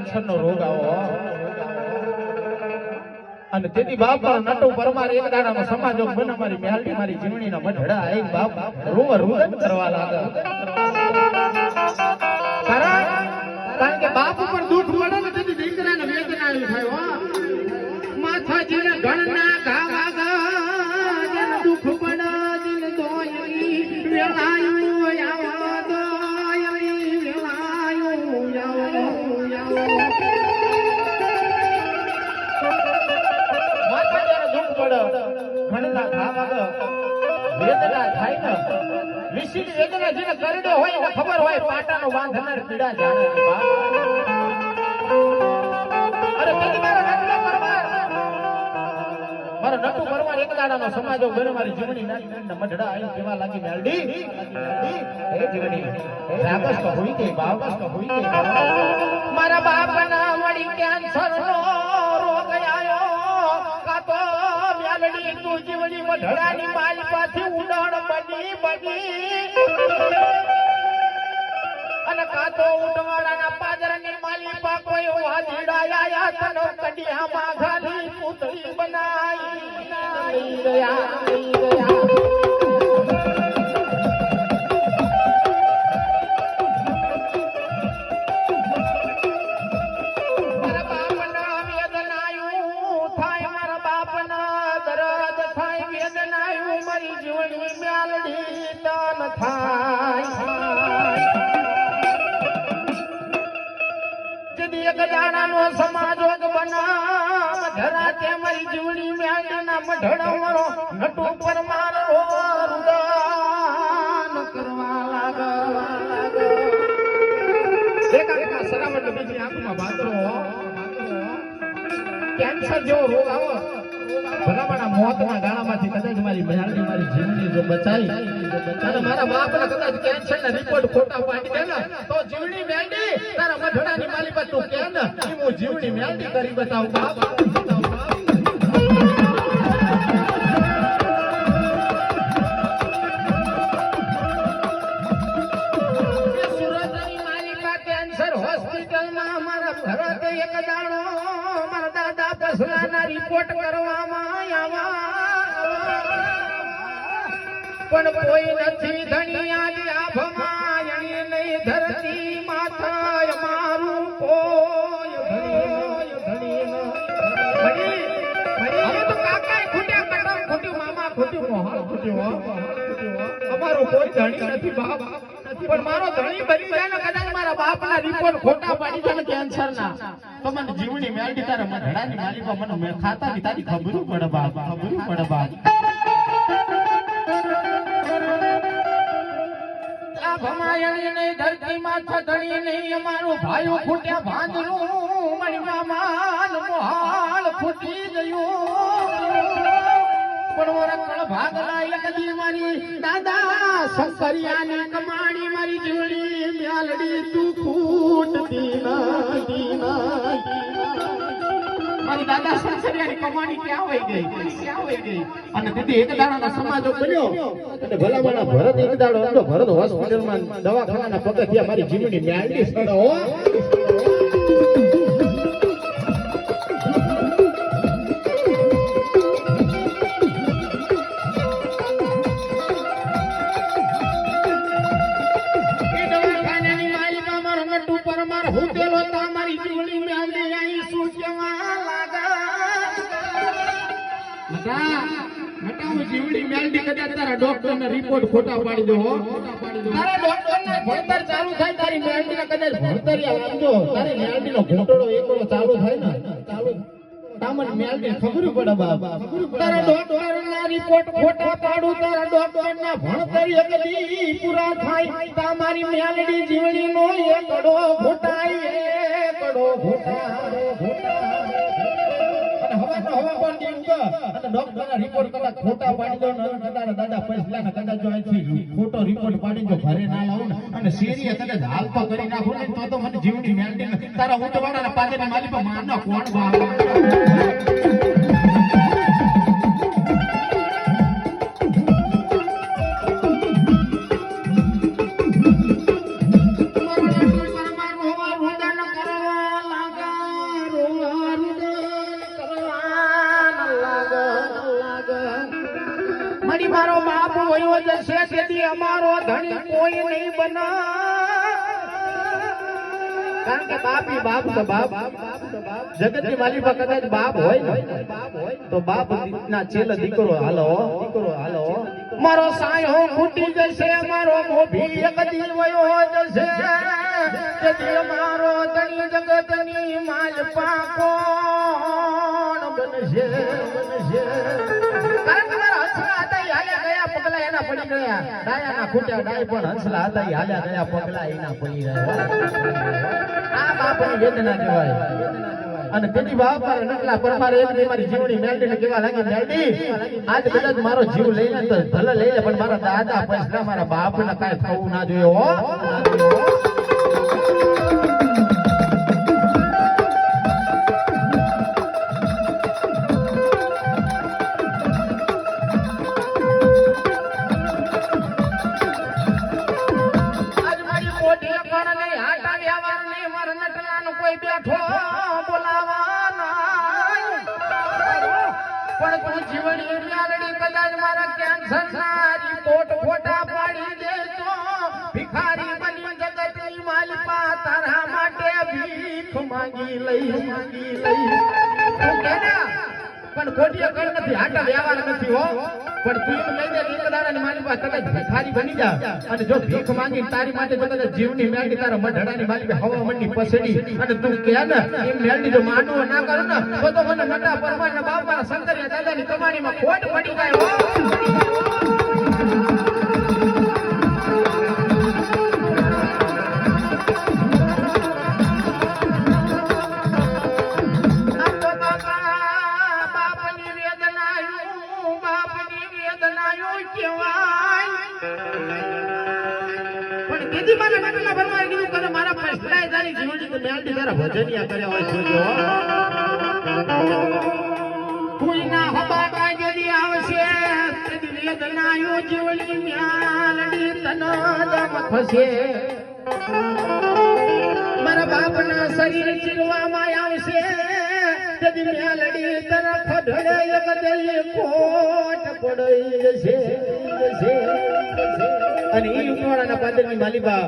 Cancer નો રોગ આવો. અને તેથી બાપ નટુ પરમાર એક દાડાનો સમાજો બન, મારી મેલડી, મારી જીવણીના મઢડા એક બાપ રોવ રૂદન કરવા લાગ્યા કારણ કે બાપ વિશિષ્ટ વેદના જેને કરડ્યો હોય એને ખબર હોય, પાટાનો બાંધનાર પીડા જાણે અરે તેથી મારા નટુ પરમાર. મારા નટુ પરમાર એક દાડાનો સમાજો બને મારી જીવની નાની ને મઢડા આવીને કેવા લાગી મેલડી હે જીવની રાબસ તો હોઈ કે બાબસ તો હોઈ કે મારા બાપના વળી કેન્સર નો મેલડી તું જીવની મઢડાની માલ પાછી ઉડાણ બની બની. અને કાતો ઉડવાળાના પાદરની માલી પા કોઈ વાજીડાયા તનો કડિયામાં ઘાલી પૂતળી બનાઈ. લઈ ગયા ગયા મારા દરદ થાય વેદનાયું મારી જીવની મ્યાલડી તન થાય જદી એક દાણાનો સમાજોગ બનામ ધરા તે મારી જીવની મ્યાલડીના મઢડાવરો નટુ પરમાર રુદાન કરવા લાગવા કેન્સર જેવો રોગ આવો. મોતના ગાળામાંથી કદાચ મારી બહેનની મારી જીવની જો બચાવી અને મારા બાપના કદાચ કેન્સરના રિપોર્ટ ખોટા પાડી દે ને, તો જીવની મેંડી, તારા મઢડાની માલી પર તું કે ને હું જીવની મેંડી કરી બતાવું, બાપ. કેન્સર હોસ્પિટલમાં મારા ભરત એક દાડો મારા દાદા પસલાના રિપોર્ટ કરવામાં પણ કોઈ નથી ધણિયા આભમાં નહીં ધરતી માથા મારું કોઈ. ન. અમારો કોઈ ધણી બાપ. મારો ધણી બની જાય ને કદાચ મારા બાપના રિપોર્ટ ખોટા પાડી જાય ને કેન્સરના તો મને જીવની મેલડી તારા મઢડાની માલિકો મને મેં ખાતા ની તારી ખબરું પડે બાપ? ખબરું પડે બાપ? ભમાયણી ધરતી માથા ધણી નહીં, અમારું ભાઈઓ ફૂટ્યા ભાંજરું મારી માન મોહાલ ફૂટી ગયું. પણ ભાગલા એક દી મારી દાદા, શંકરિયાની કમાણી મારી જીવડી મ્યાલડી તું ભરત એક દાડો ભરત હોસ્પિટલમાં દવાખાનાના પગથિયા મારી જીવની મ્યાલડી સડો ડોક્ટર ને રિપોર્ટ ખોટા પાડી દો ભણતર ચાલુ થાય, તારી મેલડી ને કદાચ ભણતરિયા લાગજો તારી મેલડી નો ઘોટડો એકડો ચાલુ થાય ને. ખબર પડે તારા ડોક્ટર રિપોર્ટ ખોટા પાડું, તારા ડોક્ટર ભણતર પૂરા થાય. તમારી મેલડી જીવણી નો એકડો ઘોટાય એકડો ઘોટાડો અને હવાનો હવા પણ અને તારા દાદા પૈસા ને જો રિપોર્ટ પાડી દો ઘરે ના લાવો અને શેરીએ કદાચ હાલ તો કરી નાખો ને તો તો મને જીવની મેલડી તારા ઊંટવાળાના પાદરની માલી પર મારનો કોણ કારણ કે બાપ એ બાપ તો બાપ. જગતની માલિકા કદાચ બાપ હોય ને, તો બાપ ના છેલ્લો દીકરો હાલો. દીકરો હાલો મારો સાયો ફૂટી જશે, મારો મોભી એક દી વયો જશે. તેથી મારો ધણી જગતની માલ પાકો બનશે બનશે. કારણ કે મારા ડાયાના ખૂટ્યા ડાય હંસલા હતા એ હાલ્યા ગયા પગલા એના પડી રહ્યા આ બાપની વેદના કહેવાય અને તેથી બાપ મારા નકલા પરમારે એક મારી જીવની મેલડીને કેવા લાગી મેલડી આજ કદાચ મારો જીવ લઈ લે તો ભલે લઈ લે, પણ મારા દાદા પૈસા મારા બાપને કાંઈ થવું ના જોઈએ, હો. માંગી માંગી લઈ. તું કે પણ ખોટીએ નથી હો. પણ તું માંગી તારી માટે જીવની મેળવી તારા મઢડાની મારી હવા મંડી પસેડી અને તું ને કરે ને, તો મને મોટા પરમાર કમાણીમાં દીદી મને નટલા ભરવા કીધું કરે મારા પૈસા તારી જીવની તો મેલડી તારા ભજનિયા કર્યા હોય જોજો કોઈના હબા કાજરી આવશે તેદી વેદનાયું જીવની મ્યાલડી તનો દમ ફસે મારા બાપના શરીર ચીરવામાં આવશે. તેથી મેલડી તરફ ઢળે એક દલી કોટ પડઈ જશે. અને ઈ ઉકવાડાના પાદરની માલિબા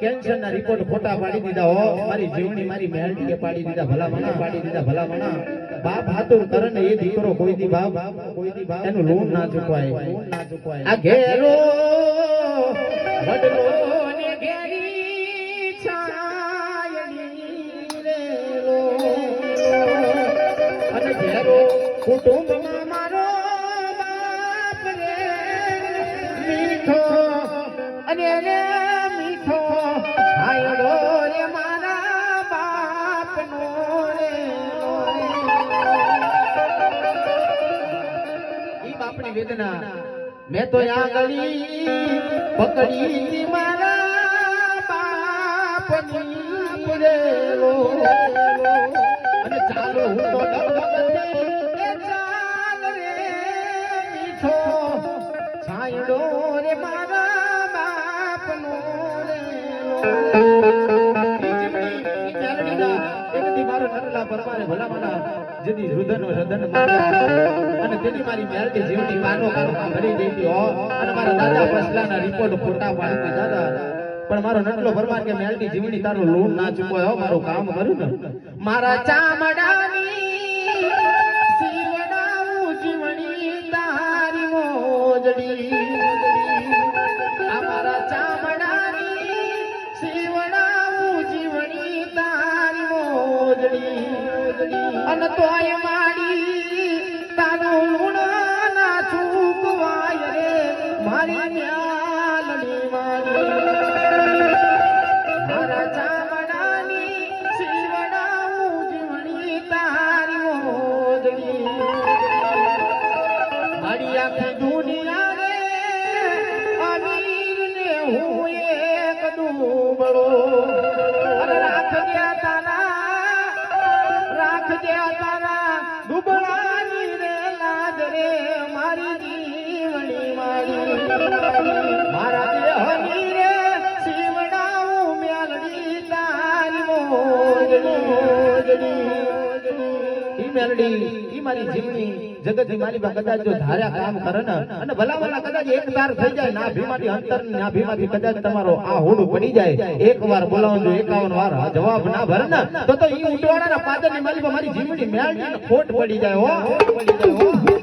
કેન્સરના રિપોર્ટ ખોટા પાડી દીધા હો. મારી જીવની મારી મેલડીએ પાડી દીધા ભલા મણા પાડી દીધા ભલા મણા બાપ હાતુર કરે ને એ દીકરો કોઈ દી બાપ, કોઈ દી બાપ. એનું લોન ના ચૂકવાય આ ઘેરો વડલો ને ઘેરી કુટુંબમાં મારો બાપ રે મીઠો અને રે મીઠો આયડો રે, મારા બાપનો રે ઈ બાપની વેદના. મેં તો આ ગળી પકડી મારા બાપની રેલો અને ચાલો હું છાંયડો રે મારા મારો નરલા પરમારે રુદન રદન અને તેની મારી મેલડી જીવની માનો કાનો ભરી દેતી હો. અને મારા દાદા પસલાના રિપોર્ટ ફોટા પાડી દીધા પણ મારો નટલો ભરમાર કે મેલડી જીવની તારું લોન ના ચૂકવાય હો મારું કામ કર્યું ને. મારા ચામડાની અને તોય માડી, તારું ઋણ ના ચૂકવાય રે, મારી મ્યાલની મારી મારા ચામડાની શિવડા ઉજવણી તારી મોજડી મારી આખી દુનિયા રે અમીર ને હું એક દુબળો મોજડી મેલડી, ઈ મારી જીવણી, જગતની મારી કદાચ જો ધાર્યા કામ કરે ને, અને ભલા કદાચ એક તાર થઈ જાય ના ભીમાથી અંતર ના ભીમાથી કદાચ તમારો આ હોડું પડી જાય, એક વાર બોલાવજો, એકાવન વાર જવાબ ના ભરે ને, તો તો ઈ ઉટવાડાના પાદરની મારી બા મારી જીવણી મેલડી ખોટ પડી જાય હો પડી જાય હો.